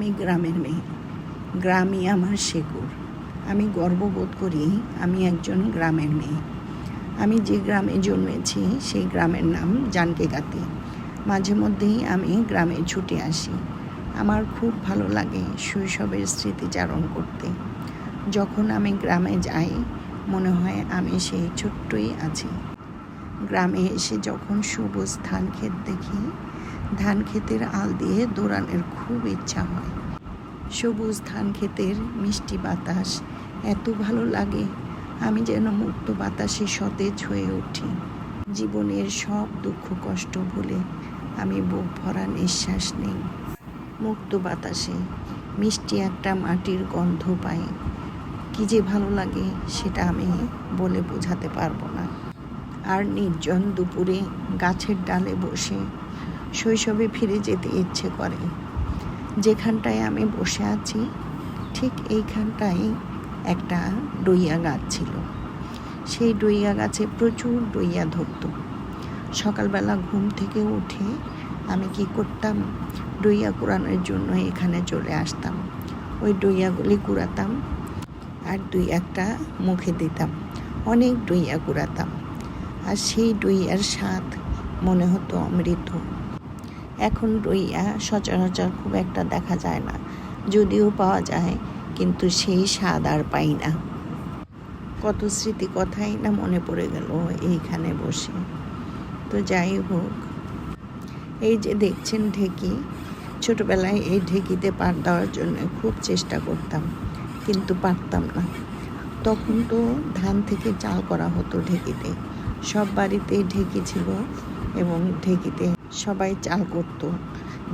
আমি গ্রামের মেয়ে। গ্রামই আমার শেকড়। আমি গর্ববোধ করি আমি একজন গ্রামের মেয়ে। আমি যে গ্রামে জন্মেছি, সেই গ্রামের নাম জানকেগাতি। মাঝে মধ্যেই আমি গ্রামে ছুটে আসি। আমার খুব ভালো লাগে শৈশবের স্মৃতিচারণ করতে। যখন আমি গ্রামে যাই, মনে হয় আমি সেই ছোট্টই আছি। গ্রামে এসে যখন সবুজ ধান ক্ষেত দেখি ধান ক্ষেতের আল দিয়ে দৌড়ানোর খুব ইচ্ছা হয়। সবুজ ধান ক্ষেতের মিষ্টি বাতাস এত ভালো লাগে, আমি যেন মুক্ত বাতাসে সতেজ হয়ে উঠি। জীবনের সব দুঃখ কষ্ট ভুলে আমি বুক ভরা নিঃশ্বাস নেই। মুক্ত বাতাসে মিষ্টি একটা মাটির গন্ধ পাই। কি যে ভালো লাগে সেটা আমি বলে বোঝাতে পারব না। আর নির্জন দুপুরে গাছের ডালে বসে শৈশবে ফিরে যেতে ইচ্ছে করে। যেখানটায় আমি বসে আছি, ঠিক এইখানটায় একটা ডইয়া গাছ ছিল। সেই ডইয়া গাছে প্রচুর ডইয়া ধরতো। সকালবেলা ঘুম থেকে উঠে আমি কি করতাম? ডইয়া কুড়ানোর জন্য এখানে চলে আসতাম। ওই ডইয়াগুলি কুড়াতাম আর দুই একটা মুখে দিতাম। অনেক ডইয়া কুড়াতাম। আর সেই ডইয়ার স্বাদ মনে হতো অমৃত। এখন রইয়া সচরাচর খুব একটা দেখা যায় না। যদিও পাওয়া যায়, কিন্তু সেই স্বাদ আর পাই না। কত স্মৃতি কথাই না মনে পড়ে গেল এইখানে বসে। তো যাই হোক, এই যে দেখছেন ঢেকি, ছোটবেলায় এই ঢেকিতে পার দেওয়ার জন্য খুব চেষ্টা করতাম, কিন্তু পারতাম না। তখন তো ধান থেকে চাল করা হতো ঢেকিতে। সব বাড়িতেই ঢেকি ছিল এবং ঢেকিতে সবাই চাল করতো।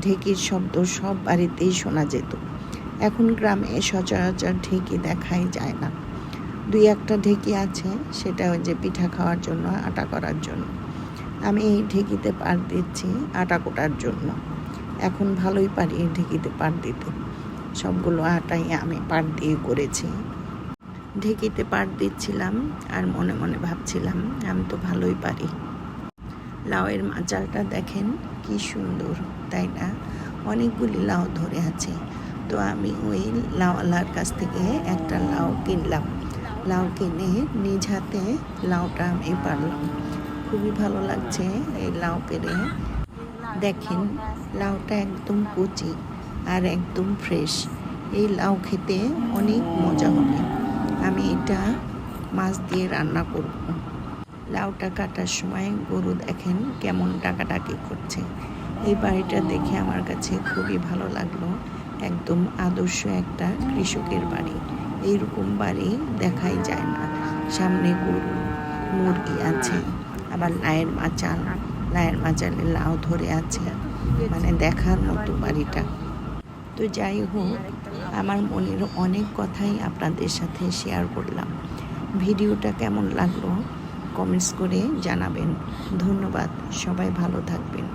ঢেকির শব্দ সব বাড়িতেই শোনা যেত। এখন গ্রামে সচরাচর ঢেকি দেখাই যায় না। দুই একটা ঢেকি আছে, সেটা ওই যে পিঠা খাওয়ার জন্য, আটা করার জন্য। আমি এই ঢেকিতে পাট দিচ্ছি আটা কোটার জন্য। এখন ভালোই পারি এই ঢেকিতে পাট দিতে। সবগুলো আটাই আমি পাট দিয়ে করেছি। ঢেকিতে পাট দিচ্ছিলাম আর মনে মনে ভাবছিলাম, আমি তো ভালোই পারি। লাউয়ের মাচালটা দেখেন, কি সুন্দর, তাই না? অনেকগুলি লাউ ধরে আছে। তো আমি ওই লাউওয়ালার কাছ থেকে একটা লাউ কিনলাম। লাউ কিনে নিজ হাতে লাউটা আমি পারলাম। খুবই ভালো লাগছে এই লাউ পেরে। দেখেন, লাউটা একদম কচি আর একদম ফ্রেশ। এই লাউ খেতে অনেক মজা হবে। আমি এটা মাছ দিয়ে রান্না করব। লাউটা কাটার সময় গরু দেখেন কেমন ডাকাডাকি করছে। এই বাড়িটা দেখে আমার কাছে খুবই ভালো লাগল। একদম আদর্শ একটা কৃষকের বাড়ি। এইরকম বাড়ি দেখাই যায় না। সামনে গরু, মুরগি আছে, আবার লায়ের মাচাল। লায়ের মাচালে লাউ ধরে আছে। মানে দেখার মতো বাড়িটা। তো যাই হোক, আমার মনের অনেক কথাই আপনাদের সাথে শেয়ার করলাম। ভিডিওটা কেমন লাগল? কমেন্টস করে জানাবেন। ধন্যবাদ। সবাই ভালো থাকবেন।